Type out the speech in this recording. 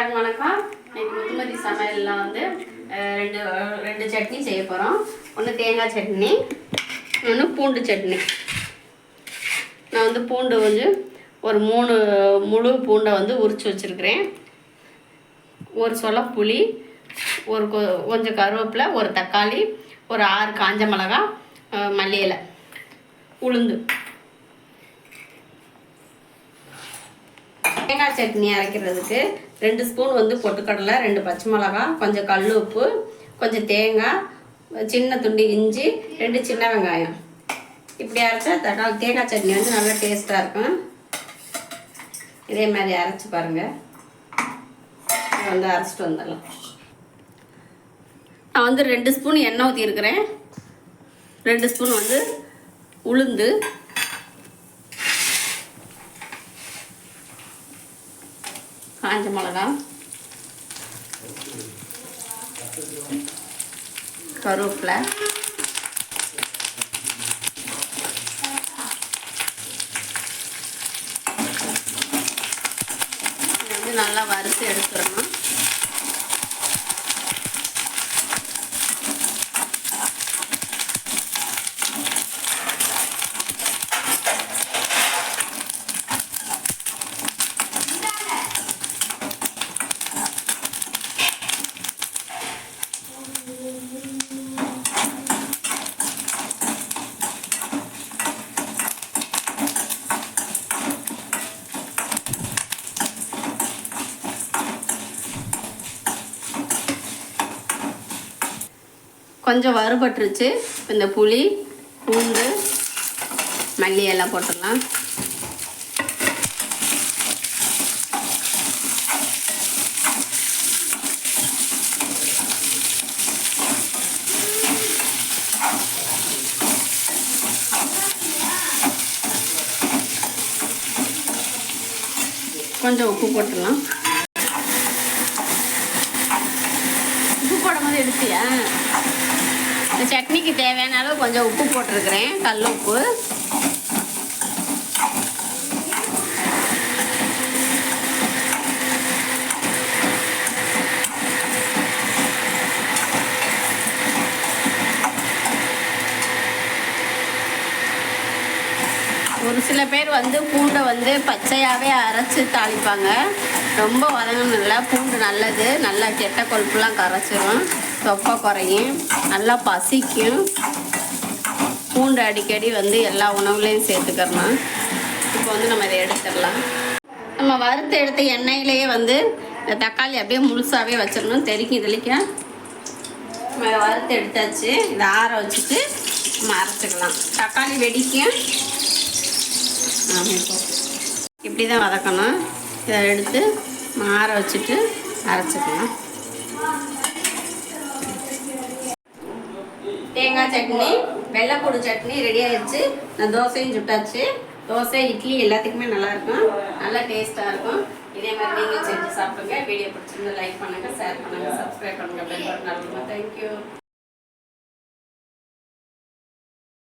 எல்லாருக்கும் வணக்கம். இன்னைக்கு முத்துமதி சமையலில் வந்து ரெண்டு ரெண்டு சட்னி செய்ய போகிறோம் ஒன்று தேங்காய் சட்னி ஒன்று பூண்டு சட்னி. நான் வந்து பூண்டு வந்து ஒரு மூணு முழு பூண்டை வந்து உரித்து வச்சுருக்கிறேன். ஒரு சொல புளி ஒரு கொ- கொஞ்சம் கருவேப்பிலை ஒரு தக்காளி ஒரு ஆறு காஞ்ச மிளகா அஹ், உளுந்து. தேங்காய் சட்னி அரைக்கிறதுக்கு ரெண்டு ஸ்பூன் வந்து பொட்டுக்கடலை ரெண்டு பச்சை மிளகா கொஞ்சம் கல் உப்பு கொஞ்சம் தேங்காய் சின்ன துண்டு இஞ்சி ரெண்டு சின்ன வெங்காயம். இப்படி அரைச்சா தக்காளி தேங்காய் சட்னி வந்து நல்லா டேஸ்ட்டாக இருக்கும். இதே மாதிரி அரைச்சி பாருங்கள் வந்து அரைச்சிட்டு வந்துடலாம். நான் வந்து ரெண்டு ஸ்பூன் எண்ணெய் ஊற்றிருக்கிறேன் ரெண்டு ஸ்பூன் வந்து உளுந்து காஞ்ச மிளகா. கருவேப்பிலை. வந்து நல்லா வறுத்து எடுத்துடணும். கொஞ்சம் வறுபட்டுருச்சு. இந்த புளி பூண்டு மல்லி எல்லாம் போட்டுடலாம். கொஞ்சம் உப்பு போட்டுடலாம். உப்பு போடும்போது எடுத்தியா இந்த சட்னிக்கு தேவையான அளவு கொஞ்சம் உப்பு போட்டிருக்கிறேன். கல் உப்பு. ஒரு சில பேர் வந்து பூண்டை வந்து பச்சையாகவே அரைச்சி தாளிப்பாங்க. ரொம்ப வதங்கணும் இல்லை பூண்டு நல்லது நல்லா கெட்ட கொழுப்புலாம் கரைச்சிரும். தொப்பை குறையும் நல்லா பசிக்கும். பூண்டு அடிக்கடி வந்து எல்லா உணவுலையும் சேர்த்துக்கிறணும். இப்போ வந்து நம்ம இதை எடுத்துடலாம். நம்ம வறுத்து எடுத்த எண்ணெயிலேயே வந்து இந்த தக்காளி அப்படியே முழுசாகவே வச்சிடணும். தெறிக்கும் தெளிக்க நம்ம இதை வறுத்து எடுத்தாச்சு. இதை ஆற வச்சுட்டு நம்ம அரைச்சிக்கலாம். தக்காளி வெடிக்கும். இப்படி தான் வதக்கணும். இதை எடுத்து நம்ம ஆற வச்சுட்டு அரைச்சிக்கலாம். தேங்காய் சட்னி வெள்ளைப்பூடு சட்னி ரெடி ஆயிடுச்சு நான் தோசையும் சுட்டாச்சு. தோசை இட்லி எல்லாத்துக்குமே நல்லா இருக்கும் நல்லா டேஸ்ட்டாக இருக்கும். இதே மாதிரி நீங்கள் செஞ்சு சாப்பிடுங்க. வீடியோ பிடிச்சிருந்தா லைக் பண்ணுங்கள் ஷேர் பண்ணுங்கள் சப்ஸ்கிரைப் பண்ணுங்கள் பெல் பட்டன் தேங்க்யூ